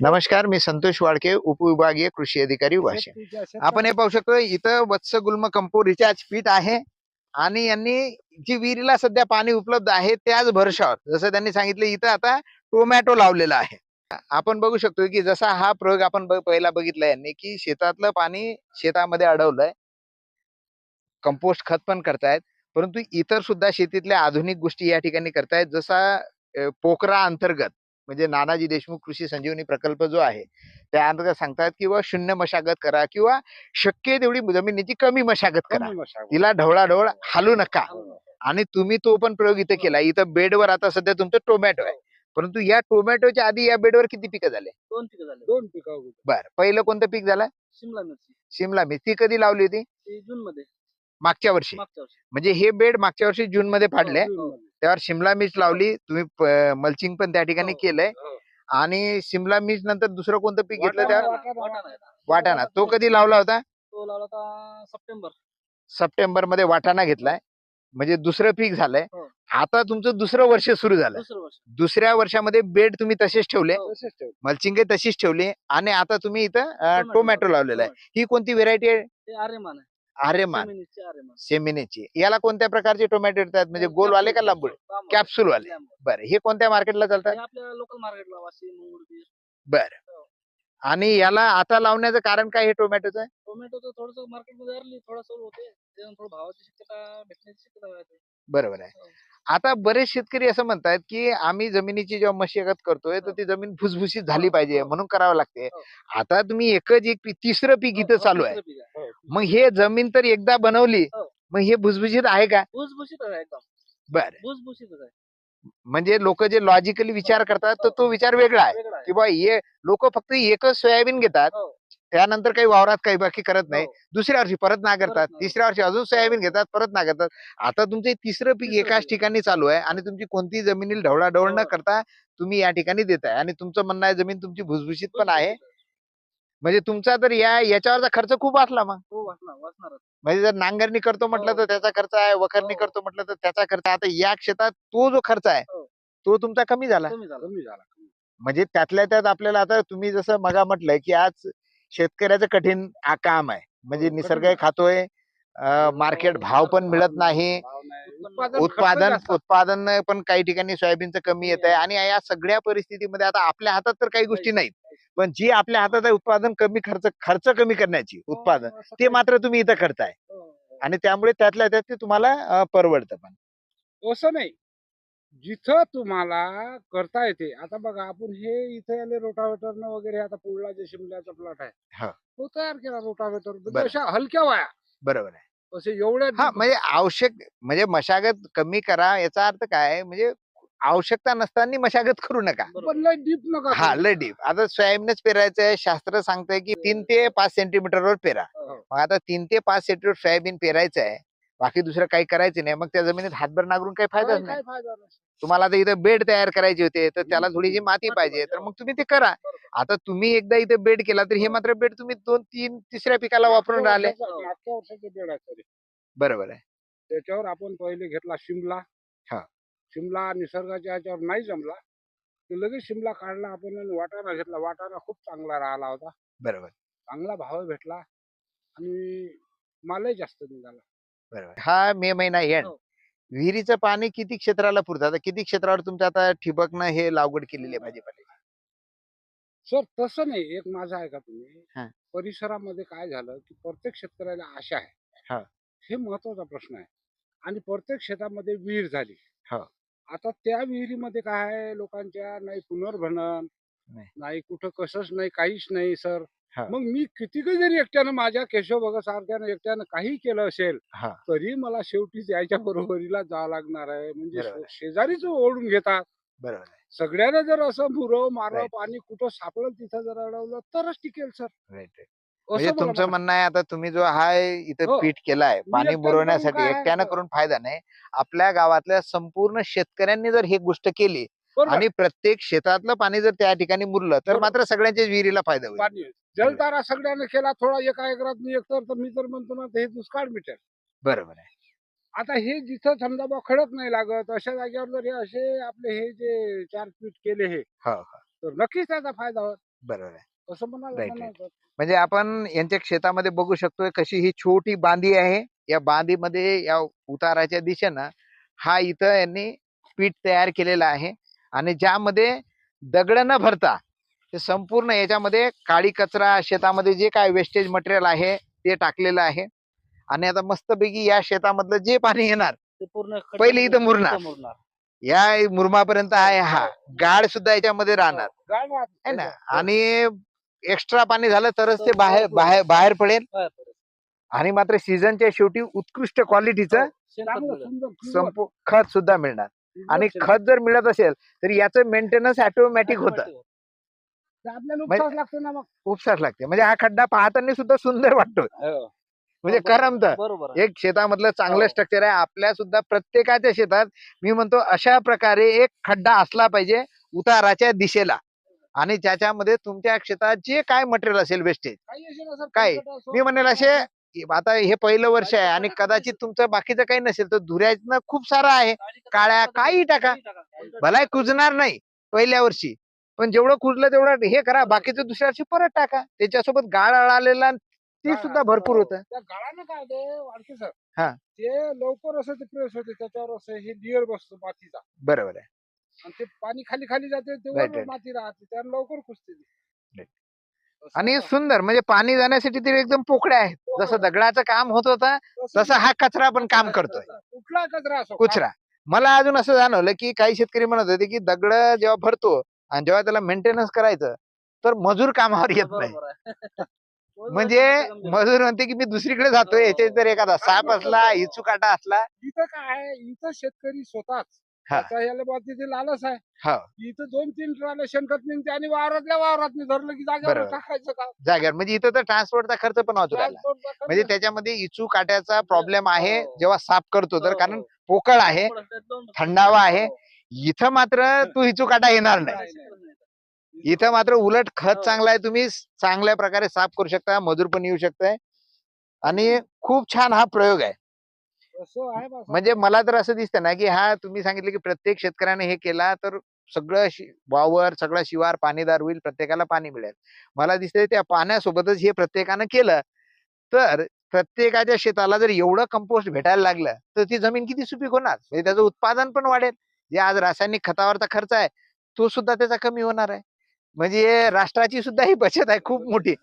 नमस्कार मी संतोष वाडके उपविभागीय कृषी अधिकारी वाशिम. आपण हे पाहू शकतो इथं वत्स गुल्म कंपो रिचार्ज पीठ आहे आणि यांनी जी विहिरीला सध्या पाणी उपलब्ध आहे त्याच भरशावर जसं त्यांनी सांगितलं इथं आता टोमॅटो लावलेला आहे. आपण बघू शकतो की जसा हा प्रयोग आपण पहिला बघितला यांनी की शेतातलं पाणी शेतामध्ये अडवलंय कंपोस्ट खत पण करतायत परंतु इतर सुद्धा शेतीतल्या आधुनिक गोष्टी या ठिकाणी करतायत जसा अ, पोखरा अंतर्गत म्हणजे नानाजी देशमुख कृषी संजीवनी प्रकल्प जो आहे त्या अंतर्गत सांगतात किंवा शून्य मशागत करा किंवा शक्य तेवढी जमिनीची कमी मशागत करा. तिला ढवळाढवळ हालू नका. आणि तुम्ही तो पण प्रयोग इथं केला. इथं बेडवर आता सध्या तुमचं टोमॅटो आहे. परंतु या टोमॅटोच्या आधी या बेडवर किती पिकं झाले? दोन पिकं झाले. दोन पिकं बर. पहिलं कोणतं पीक झालं? शिमला मिरची. शिमला मिरची. कधी लावली होती? जून मध्ये मागच्या वर्षी. मागच्या वर्षी. म्हणजे हे बेड मागच्या वर्षी जून मध्ये फाडले. हो. त्यावर शिमला मिर्च लावली. तुम्ही मल्चिंग पण त्या ठिकाणी हो, केलंय. हो. आणि शिमला मिर्च नंतर दुसरं कोणतं पीक घेतलं त्यावर? वाटाणा. तो कधी लावला होता? तो लावला होता सप्टेंबर. सप्टेंबरमध्ये वाटाणा घेतलाय. म्हणजे दुसरं पीक झालंय. हो. आता तुमचं दुसरं वर्ष सुरू झालं दुसरं वर्ष. दुसऱ्या वर्षामध्ये बेड तुम्ही तसेच ठेवले. मल्चिंग तशीच ठेवली. आणि आता तुम्ही इथं टोमॅटो लावलेला आहे. ही. कोणती व्हेरायटी आहे. आर्यमान सेमिनीची याला कोणत्या प्रकारचे टोमॅटो येतात? म्हणजे गोलवाले का लांबूड. कॅप्सूल वाले. बरं हे कोणत्या मार्केटला चालतात हे आपल्या लोकल मार्केटला बर. आणि याला आता लावण्याचं कारण काय हे टोमॅटोचं टोमॅटोचं थोडस मार्केटमध्ये अर्ली थोडं सोल होते. त्याच्यानं थोडं भावाची शक्यता भेटण्याची शक्यता आहे. बरोबर आहे. हो. आता बरेच शेतकरी असं म्हणतात की आम्ही जमिनीची जेव्हा मशागत करतोय तर ती जमीन भुसभुशीत झाली पाहिजे म्हणून करावं लागते. हो. आता तुम्ही एकच एक पीक तिसरं पीक इथं चालू आहे. मग हे जमीन तर एकदा बनवली हो. मग हे भुसभुशीत आहे का? भुसभुशीत आहे एकदम. बर. भुसभुशीतच आहे. म्हणजे लोक जे लॉजिकली विचार करतात तर तो विचार वेगळा आहे. वेगळा आहे. की बा हे लोक फक्त एकच सोयाबीन घेतात हो. त्यानंतर काही वावरात काही बाकी करत नाही. हो. दुसऱ्या वर्षी परत ना करतात. तिसऱ्या वर्षी अजून सोयाबीन घेतात परत ना करतात. आता तुमचे तिसरं पीक तिसरं एकाच पीक. ठिकाणी चालू आहे आणि तुमची कोणती जमिनीला ढवळाढवळ न हो. करता तुम्ही या ठिकाणी देताय. आणि तुमचं म्हणणं आहे जमीन तुमची भुसभुशीत पण आहे. भुसभुशीत म्हणजे तुमचा तर या याच्यावरचा खर्च खूप वाचला मग. हो वाचणार वाचणारच म्हणजे जर नांगरणी करतो म्हटलं हो. तर त्याचा खर्च आहे वखरणी हो. करतो म्हटलं तर त्याचा खर्च आहे. आता या क्षेत्रात तो जो खर्च आहे हो. तो तुमचा कमी झाला. कमी झाला. कमी झाला म्हणजे त्यातल्या त्यात आपल्याला आता तुम्ही जसं मगा म्हटलंय की आज शेतकऱ्याचं कठीण आ- काम आहे. म्हणजे हो, निसर्ग खातोय मार्केट भाव पण मिळत नाही. भाव नाही. उत्पादन खर्च उत्पादन जास्त. उत्पादन पण काही ठिकाणी सोयाबीनचं कमी येत आहे. आणि या सगळ्या परिस्थितीमध्ये आता आपल्या हातात तर काही गोष्टी नाहीत. पण जी आपल्या हातात आहे उत्पादन कमी खर्च खर्च कमी करण्याची उत्पादन हो, ते मात्र तुम्ही इथं करताय हो, हो. आणि त्यामुळे त्यातल्या त्यात ते तुम्हाला परवडतं पण असं नाही जिथं तुम्हाला करता येते आता बघा आपण हे इथे आले रोटावेटर वगैरे आता पुढला जे शिमल्याचा प्लॉट आहे हा. तो तयार केला रोटावेटर बरं. अशा हलक्या वाया बरोबर आहे असे एवढ्या हा म्हणजे आवश्यक म्हणजे मशागत कमी करा याचा अर्थ काय म्हणजे आवश्यकता नसताना मशागत करू नका पण लय डीप नका हा. लय डीप आता सोयाबीनच पेरायचं आहे शास्त्र सांगतंय की तीन ते पाच सेंटीमीटरवर पेरा हो. मग आता तीन ते पाच सेंटीमीटर सोयाबीन पेरायचं आहे बाकी दुसरं काही करायचं नाही मग त्या जमिनीत हातभर नागरून काही फायदाच काय- नाही काय फायदा नाही. तुम्हाला आता इथं बेड तयार करायचे होते तर त्याला थोडीशी माती पाहिजे तर हो. मग तुम्ही ते करा आता तुम्ही एकदा इथे बेड केला तर हे हो. मात्र बेड तुम्ही दोन तीन तिसऱ्या पिकाला वापरून राहिले. बरोबर आहे त्याच्यावर आपण पहिले घेतला शिमला हा. शिमला निसर्गाच्या याच्यावर नाही जमला तर लगेच शिमला काढला आपण आणि वाटाणा घेतला. वाटाणा खूप चांगला राहिला होता. बरोबर. चांगला भाव भेटला आणि मालही जास्त निघाला. बरोबर. हा मे महिना एंड हो. विहिरीचं पाणी किती क्षेत्राला पुरतं? आता किती क्षेत्रावर तुमचं आता ठिबकनं हे लागवड केलेली आहे भाजीपाल्याची सर तसं नाही. एक माझं आहे का हा. तुम्ही परिसरामध्ये काय झालं की प्रत्येक शेतकऱ्याला आशा हा. आहे. हे. महत्त्वाचा प्रश्न आहे. आणि प्रत्येक शेतामध्ये विहीर झाली. हा. आता त्या विहिरीमध्ये काय आहे लोकांच्या नाही पुनर्भरण नाही. नाही कुठं कसंच नाही काहीच नाही सर हा. मग मी कितीकही जरी एकट्यानं माझ्या केशव भगत सारख्यानं एकट्यानं काही केलं असेल हा तरी मला शेवटी त्याच्या बरोबरीला जावं लागणार आहे म्हणजे बरोबर आहे. शेजारीच ओढून घेतात बरोबर आहे सगळ्यांना जर असं मुरव मारव Right. पाणी कुठं सापडलं तिथं जर अडवलं तरच टिकेल सर right. म्हणजे तुमचं. म्हणणं आहे आता तुम्ही जो हा इथं हो. पीठ केलाय पाणी एकट्यानं करून बुरवण्यासाठी काय? एकट्यानं. करून फायदा नाही आपल्या गावातल्या संपूर्ण शेतकऱ्यांनी जर ही गोष्ट केली बरोबर. आणि प्रत्येक शेतातलं पाणी जर त्या ठिकाणी मुरलं तर बरोबर. मात्र सगळ्यांच्या विहिरीला फायदा होईल पाणी जलतारा सगळ्यांना केला थोडा एका एकरात मी एकतर तर मी तर म्हणतो ना हे दुष्काळ मिटेल बरोबर आहे आता हे जिथं समजा बा खडक नाही लागत अशा जागेवर जर हे असे आपले हे जे चार पीठ केले हे हो हो तर नक्कीच त्याचा फायदा होत बरोबर आहे असं म्हणाले Right, right. म्हणायचं. म्हणजे आपण यांच्या शेतामध्ये बघू शकतोय कशी ही छोटी बांधी आहे. या बांधीमध्ये या उताराच्या दिशेनं हा इथं यांनी पीठ तयार केलेला आहे. आणि ज्यामध्ये दगड न भरता ते संपूर्ण याच्यामध्ये काळी कचरा शेतामध्ये जे काय वेस्टेज मटेरियल आहे ते टाकलेलं आहे. आणि आता मस्तपैकी या शेतामधलं जे पाणी येणार ते पूर्ण पहिले इथं मुरणार. या मुरमापर्यंत आहे हा. गाळ सुद्धा याच्यामध्ये राहणार. राहत है ना? त्याच्यात. आणि एक्स्ट्रा पाणी झालं तरच ते बाहेर. बाहेर बाहेर पडेल. आणि मात्र सीझनच्या शेवटी उत्कृष्ट क्वालिटीचं pure, संपू खत सुद्धा मिळणार. आणि. खत जर मिळत असेल तर याचं मेंटेनन्स ऑटोमॅटिक होतं. Automatic ते आपल्याला म्हणजे- उपसाच लागतो ना मग? उपसास लागते. म्हणजे हा खड्डा पाहताना सुद्धा सुंदर वाटतो. म्हणजे बरोबर- करमत. एक शेतामधलं चांगलं हो. स्ट्रक्चर आहे. आपल्या सुद्धा प्रत्येकाच्या शेतात मी म्हणतो अशा प्रकारे एक खड्डा असला पाहिजे उताराच्या दिशेला. आणि ज्याच्यामध्ये तुमच्या शेतात जे काय मटेरियल असेल वेस्टेज काय? मी म्हणेल असे आता हे पहिलं वर्ष आहे आणि कदाचित तुमचं बाकीचं काही नसेल तर धुऱ्यातनं खूप सारं आहे. काळ्या काही टाका. भलाही कुजणार नाही पहिल्या वर्षी. पण जेवढं कुजलं तेवढं हे करा. बाकीचं दुसऱ्या वर्षी परत टाका. त्याच्यासोबत गाळ अळालेला ते सुद्धा भरपूर हो. होतं. गाळानं काय हा. ते लवकर असं ते प्रेस होते त्याच्यावर असं हे लेअर बसतो मातीचा. बरोबर आहे. आणि ते पाणी खाली खाली जाते Right, तेव्हा right. माती राहते त्यावर लवकर कुसते ती. Right. असं आणि. सुंदर म्हणजे पाणी जाण्यासाठी ते एकदम पोकळ्या आहेत. जसं दगडाचं काम होत होतं तसं तसं हा कचरा पण काम करतोय. कुठला कचरा असो कुचरा. मला अजून असं जाणवलं की काही शेतकरी म्हणत होते की दगड जेव्हा भरतो आणि जेव्हा त्याला मेंटेनन्स करायचं तर मजूर कामावर येत नाही. बरोबर आहे. म्हणजे मजूर म्हणते की मी दुसरीकडे जातोय हो, याच्यात जर एखादा साप असला इचू काटा असला. इथं काय आहे? इथं शेतकरी स्वतःच. हा. त्याचा याला बुवा तिथे लालच आहे हा. इथं दोन तीन ट्रॉल्या शेणखत निघते आणि वावरातल्या वावरात धरलं की जागेवर बरोबर. टाकायचं का जागेवर म्हणजे इथं तर ट्रान्सपोर्टचा खर्च पण वाचू राहिला Transport चा खर्च. म्हणजे त्याच्यामध्ये इचू काट्याचा प्रॉब्लेम आहे हो. जेव्हा साफ करतो तर हो, कारण हो. पोकळ आहे दोन- थंडावा आहे हो. इथं मात्र तू इचू काटा येणार नाही. इथं मात्र उलट खत हो. चांगलं आहे तुम्ही स- चांगल्या प्रकारे साफ करू शकता मजूर पण येऊ शकताय आणि खूप छान हा प्रयोग आहे आहे. म्हणजे मला तर असं दिसतं ना की हा तुम्ही सांगितलं की प्रत्येक शेतकऱ्याने हे केला तर सगळं वावर सगळं शिवार पाणीदार होईल प्रत्येकाला पाणी मिळेल. मला दिसतंय त्या पाण्यासोबतच हे प्रत्येकानं केलं तर प्रत्येकाच्या शेताला जर एवढं कंपोस्ट भेटायला लागलं तर ती जमीन किती सुपीक होणार? म्हणजे त्याचं उत्पादन पण वाढेल. जे आज रासायनिक खतावरचा खर्च आहे तो सुद्धा त्याचा कमी होणार आहे. म्हणजे राष्ट्राची सुद्धा ही बचत आहे खूप मोठी.